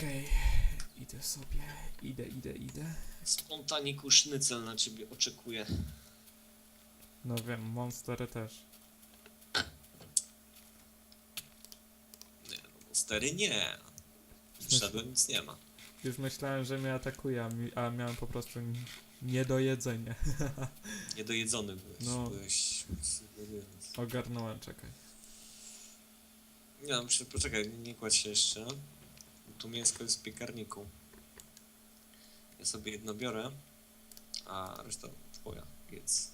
Okej, idę sobie, idę, idę, idę. Spontaniku sznycel na ciebie oczekuje. No wiem, monstery też. Nie, no monstery nie. Wszedłem, nic nie ma. Już myślałem, że mnie atakuje, a, mi, a miałem po prostu n- nie do jedzenia. Niedojedzony byłeś. No. Byłeś... Ogarnąłem, czekaj. Nie no, muszę- poczekaj, nie, nie kładź się jeszcze. Tu mięsko jest w piekarniku. Ja sobie jedno biorę, a reszta twoja. Jedz.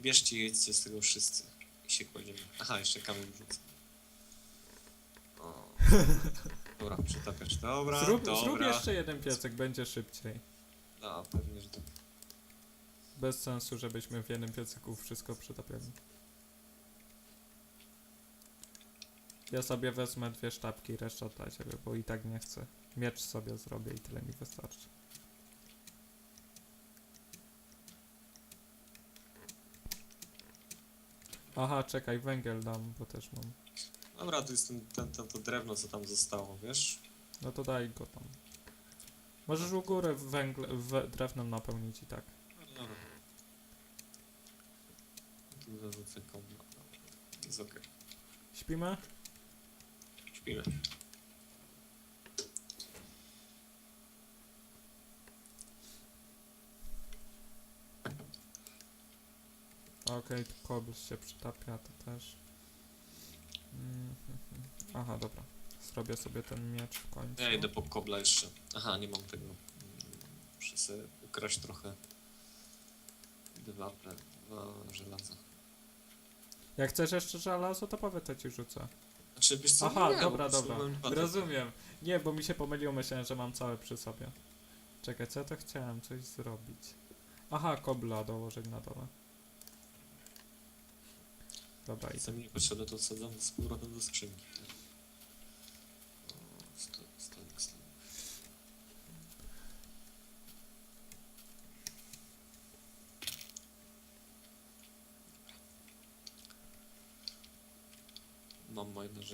Bierzcie, jedźcie z tego wszyscy. I się kładziemy. Aha, jeszcze kamień rzucę. O. Dobra, przetapiacz. Dobra, Zrób, dobra. zrób jeszcze jeden piecek, będzie szybciej. No, pewnie, że tak. Bez sensu, żebyśmy w jednym piecyku wszystko przetapiali. Ja sobie wezmę dwie sztabki, reszta dla ciebie, bo i tak nie chcę. Miecz sobie zrobię i tyle mi wystarczy. Aha, czekaj, węgiel dam, bo też mam. Dobra, to jest ten, ten, ten, to drewno, co tam zostało, wiesz? No to daj go tam. Możesz u góry węgle, w, drewnem napełnić i tak. No, dobra. Tu zarzucę kombo. Jest okej. Śpimy? Śpimy. Okej, tu kobl się przytapia, to też. Mhm. Aha, dobra. Zrobię sobie ten miecz w końcu. Ja idę po kobla jeszcze. Aha, nie mam tego. Muszę sobie ukraść trochę. Dwa, dwa żelaza. Jak chcesz jeszcze żelazo, to powiedz, to ci rzucę. Znaczy, wiesz co? Aha, nie, dobra, dobra. Rozumiem. Nie, bo mi się pomyliło, myślałem, że mam całe przy sobie. Czekaj, co ja to chciałem coś zrobić? Aha, kobla dołożyć na dole. Dobra, i Co mi potrzebne, to wsadzam z powrotem do skrzynki.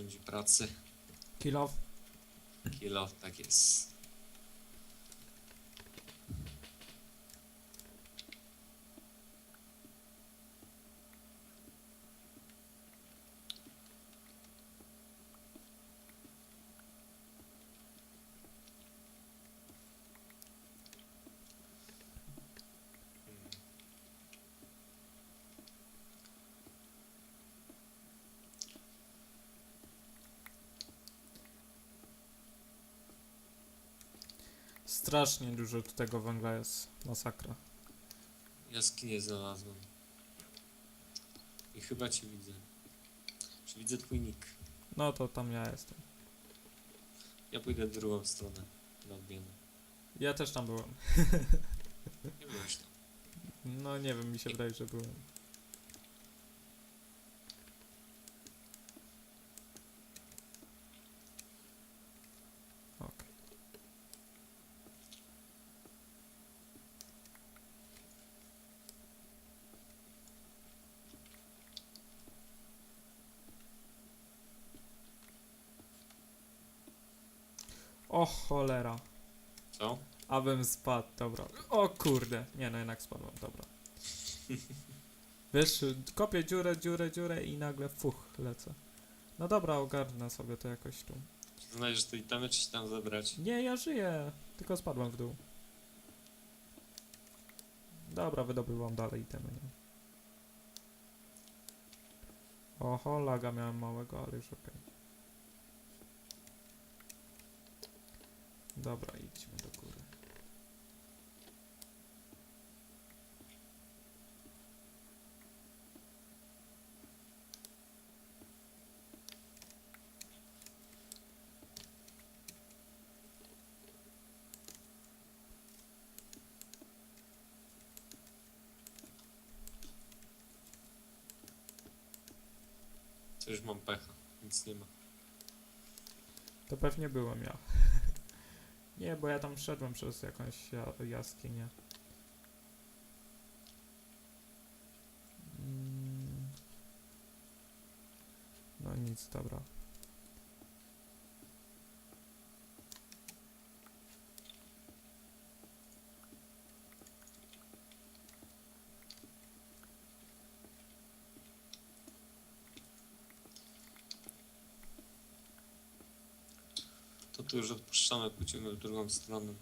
Narzędzie pracy. Kilo. Kilo, tak jest. Strasznie dużo tu tego węgla jest. Masakra. Jaskinię znalazłem. I chyba cię widzę. Czy widzę twój nick? No to tam ja jestem. Ja pójdę w drugą stronę. Na odmianę. Ja też tam byłem. Nie byłeś tam. No nie wiem, mi się wydaje, że byłem. O cholera. Co? Abym spadł, dobra. O kurde. Nie no, jednak spadłem, dobra. Wiesz, kopię dziurę, dziurę, dziurę i nagle fuch, lecę. No dobra, ogarnę sobie to jakoś tu. Znajdziesz to itemy, czy się tam zabrać? Nie, ja żyję, tylko spadłem w dół. Dobra, wydobywam dalej itemy, nie? Oho, laga miałem małego, ale już okej. Dobra, idźmy do góry. Już mam pecha. Nic nie ma. To pewnie byłem ja. Nie, bo ja tam szedłem przez jakąś ja jaskinię. Mm. No nic, dobra. To już odpuszczamy, pójdziemy w drugą stronę.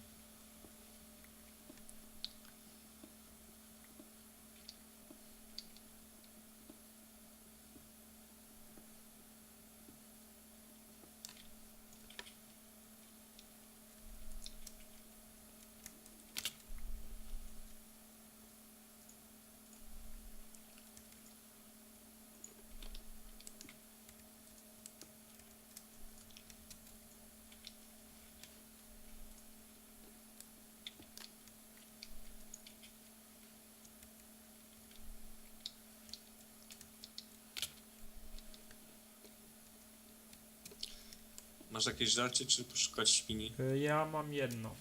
Masz jakieś żarcie, czy poszukać świni? Y, Ja mam jedno.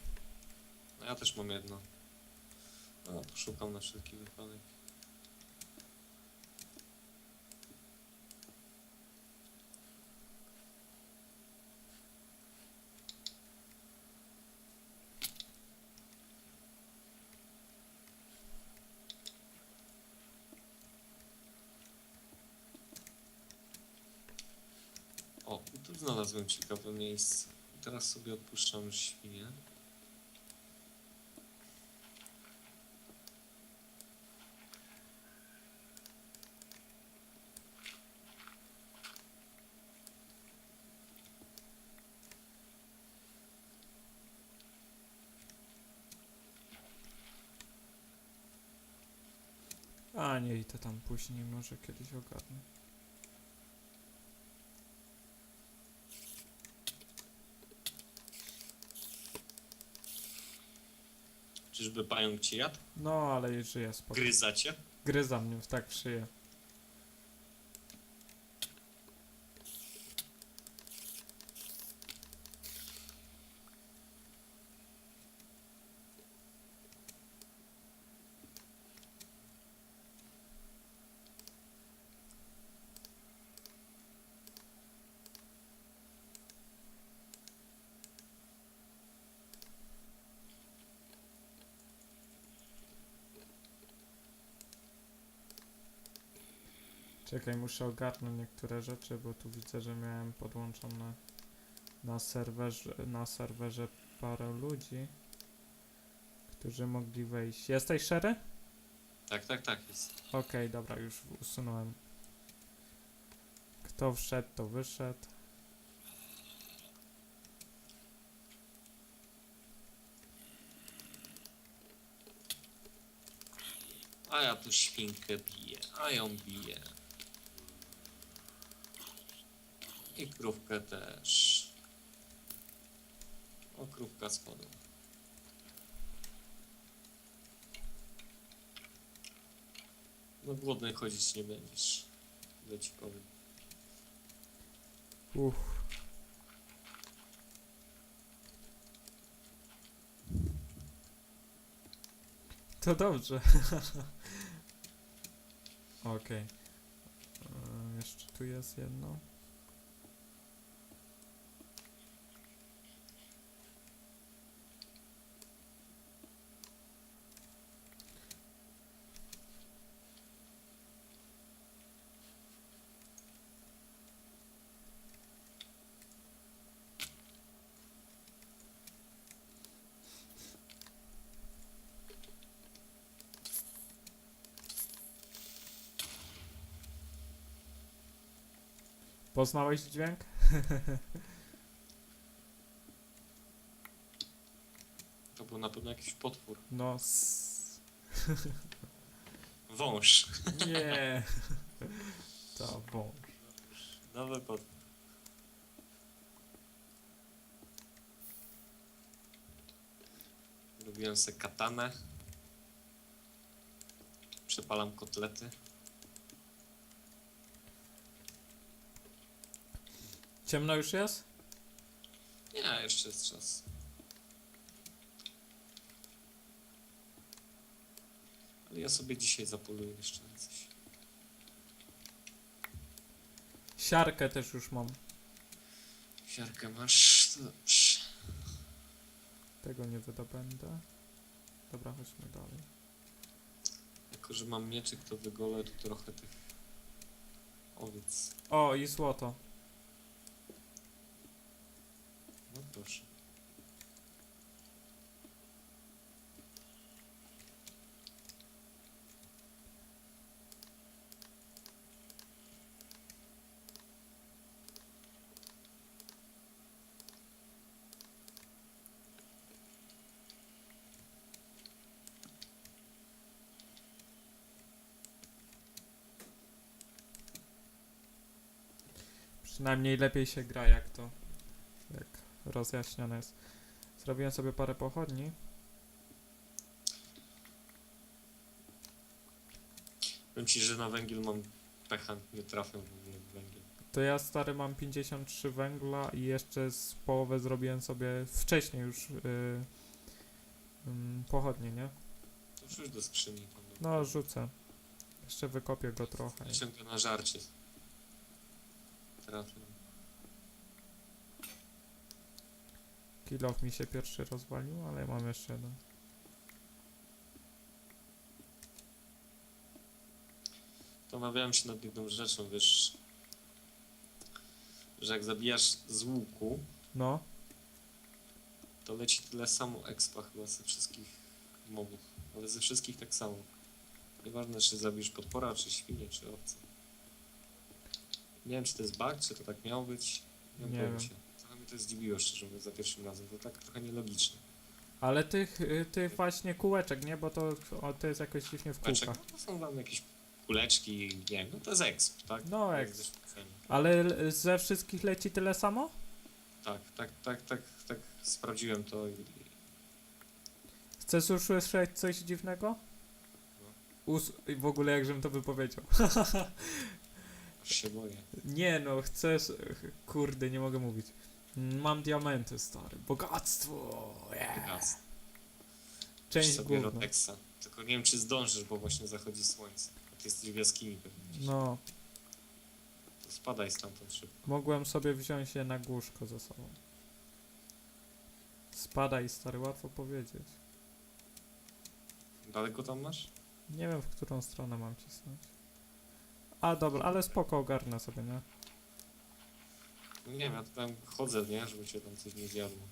No ja też mam jedno. No, poszukam na wszelki wypadek. O, i tu znalazłem ciekawe miejsce. Teraz sobie odpuszczam świnię. A nie, i to tam później może kiedyś ogarnę. Czyżby pająk ci jadł? No, ale żyje spoko. Gryzacie? Gryza mnie tak w szyję. Czekaj, muszę ogarnąć niektóre rzeczy, bo tu widzę, że miałem podłączone na serwerze, na serwerze parę ludzi, którzy mogli wejść. Jesteś szery? Tak, tak, tak jest. Okej, dobra, już usunąłem. Kto wszedł, to wyszedł. A ja tu świnkę biję, a ją biję. I krówkę też. O, krówka spadła. No głodny chodzić nie będziesz. Ci powiem. Uff. To dobrze. Okej. Eee, Jeszcze tu jest jedno. Poznałeś dźwięk? To był na pewno jakiś potwór. No. s- Wąż. Nie. To wąż. Nowy potwór. Robiłem sobie katanę. Przepalam kotlety. Ciemno już jest? Nie, jeszcze jest czas. Ale ja sobie dzisiaj zapoluję jeszcze na coś. Siarkę też już mam. Siarkę masz, to dobrze. Tego nie wydobędę. Dobra, chodźmy dalej. Jako, że mam mieczyk, to wygolę tu trochę tych owiec. O, i złoto. Zawsze. Przynajmniej lepiej się gra jak to, rozjaśnione jest. Zrobiłem sobie parę pochodni. Powiem ci, że na węgiel mam pecha, nie trafię w ogóle w węgiel. To ja stary mam 53 węgla i jeszcze z połowę zrobiłem sobie wcześniej już yy, ym, pochodnie, nie? To wrzuć do skrzyni. Tam do- No rzucę. Jeszcze wykopię go trochę. Ciągle na żarcie. Trafię. Kilof mi się pierwszy rozwalił, ale mam jeszcze jeden. Zastanawiałem się nad jedną rzeczą, wiesz, że jak zabijasz z łuku, No, to leci tyle samo expa chyba ze wszystkich mobów, ale ze wszystkich tak samo. Nieważne, czy zabijesz potwora, czy świnie, czy owce. Nie wiem, czy to jest bug, czy to tak miało być. Nie, Nie nie wiem. To zdziwiło, szczerze mówiąc, za pierwszym razem. To tak trochę nielogiczne. ale tych, y, tych właśnie kółeczek, nie? Bo to, o, to jest jakoś dziwnie w kółkach. no to są tam jakieś kuleczki, nie wiem, no to jest exp, tak? No, To jest exp. wyświecenie. Ale l- ze wszystkich leci tyle samo? Tak, tak, tak, tak, tak, sprawdziłem to i Chcesz usłyszeć coś dziwnego? Us i w ogóle jakżem to wypowiedział. aż się boję. Nie no, chcesz... Kurde, nie mogę mówić. Mam diamenty, stary. Bogactwo! Yeah. Raz. Część sobie główna. Rotexa. Tylko nie wiem, czy zdążysz, bo właśnie zachodzi słońce. A ty jesteś w jaskini pewnie. No, To spadaj stamtąd szybko. mogłem sobie wziąć je na głóżko ze sobą. Spadaj, stary, łatwo powiedzieć. Daleko tam masz? Nie wiem, w którą stronę mam cisnąć. A, dobra, ale spoko, ogarnę sobie, nie? Nie wiem, ja tam chodzę, nie? Żeby cię tam coś nie zjadło.